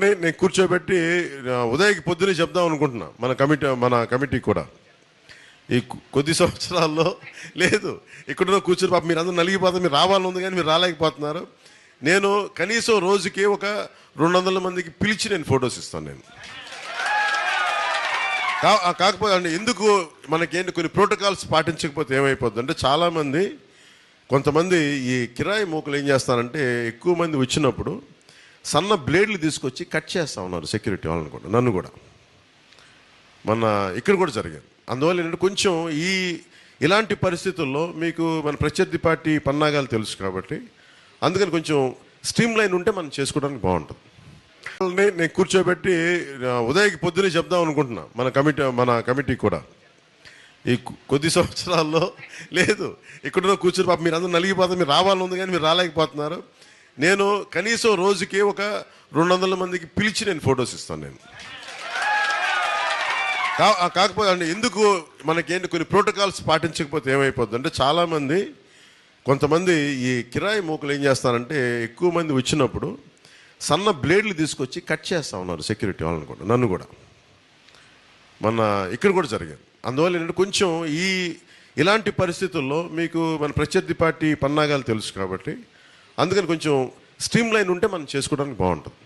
వాళ్ళని నేను కూర్చోబెట్టి ఉదయకి పొద్దునే చెప్దాం అనుకుంటున్నా మన కమిటీ మన కమిటీ కూడా. ఈ కొద్ది సంవత్సరాల్లో లేదు. ఇక్కడ కూర్చుని పాప మీరు అందరూ నలిగిపోతారు మీరు రావాలని ఉంది కానీ మీరు రాలేకపోతున్నారు. నేను కనీసం రోజుకి ఒక రెండు వందల మందికి పిలిచి నేను ఫొటోస్ ఇస్తాను నేను. కాకపోతే ఎందుకు మనకేంటి కొన్ని ప్రోటోకాల్స్ పాటించకపోతే ఏమైపోద్ది అంటే చాలామంది కొంతమంది ఈ కిరాయి మూకలు ఏం చేస్తారంటే ఎక్కువ మంది వచ్చినప్పుడు సన్న బ్లేడ్లు తీసుకొచ్చి కట్ చేస్తా ఉన్నారు సెక్యూరిటీ వాళ్ళని కూడా నన్ను కూడా. మన ఇక్కడ కూడా జరిగింది అందువల్ల ఏంటంటే కొంచెం ఈ ఇలాంటి పరిస్థితుల్లో మీకు మన ప్రత్యర్థి పార్టీ పన్నాగాలు తెలుసు కాబట్టి అందుకని కొంచెం స్ట్రీమ్ లైన్ ఉంటే మనం చేసుకోవడానికి బాగుంటుంది. వాళ్ళని నేను కూర్చోబెట్టి ఉదయకి పొద్దునే చెప్దాం అనుకుంటున్నా మన కమిటీ మన కమిటీ కూడా. ఈ కొద్ది సంవత్సరాల్లో లేదు. ఇక్కడ కూర్చుని పాప మీరు అందరూ నలిగిపోతారు మీరు రావాలని ఉంది కానీ మీరు రాలేకపోతున్నారు. నేను కనీసం రోజుకి ఒక రెండు వందల మందికి పిలిచి నేను ఫొటోస్ ఇస్తాను నేను. కాకపోతే అంటే ఎందుకు మనకేంటి కొన్ని ప్రోటోకాల్స్ పాటించకపోతే ఏమైపోద్ది అంటే చాలామంది కొంతమంది ఈ కిరాయి మూకలు ఏం చేస్తారంటే ఎక్కువ మంది వచ్చినప్పుడు సన్న బ్లేడ్లు తీసుకొచ్చి కట్ చేస్తా ఉన్నారు సెక్యూరిటీ వాళ్ళని కూడా నన్ను కూడా. మన ఇక్కడ కూడా జరిగింది అందువల్ల ఏంటంటే కొంచెం ఈ ఇలాంటి పరిస్థితుల్లో మీకు మన ప్రత్యర్థి పార్టీ పన్నాగాలు తెలుసు కాబట్టి అందుకని కొంచెం స్ట్రీమ్ లైన్ ఉంటే మనం చేసుకోవడానికి బాగుంటుంది.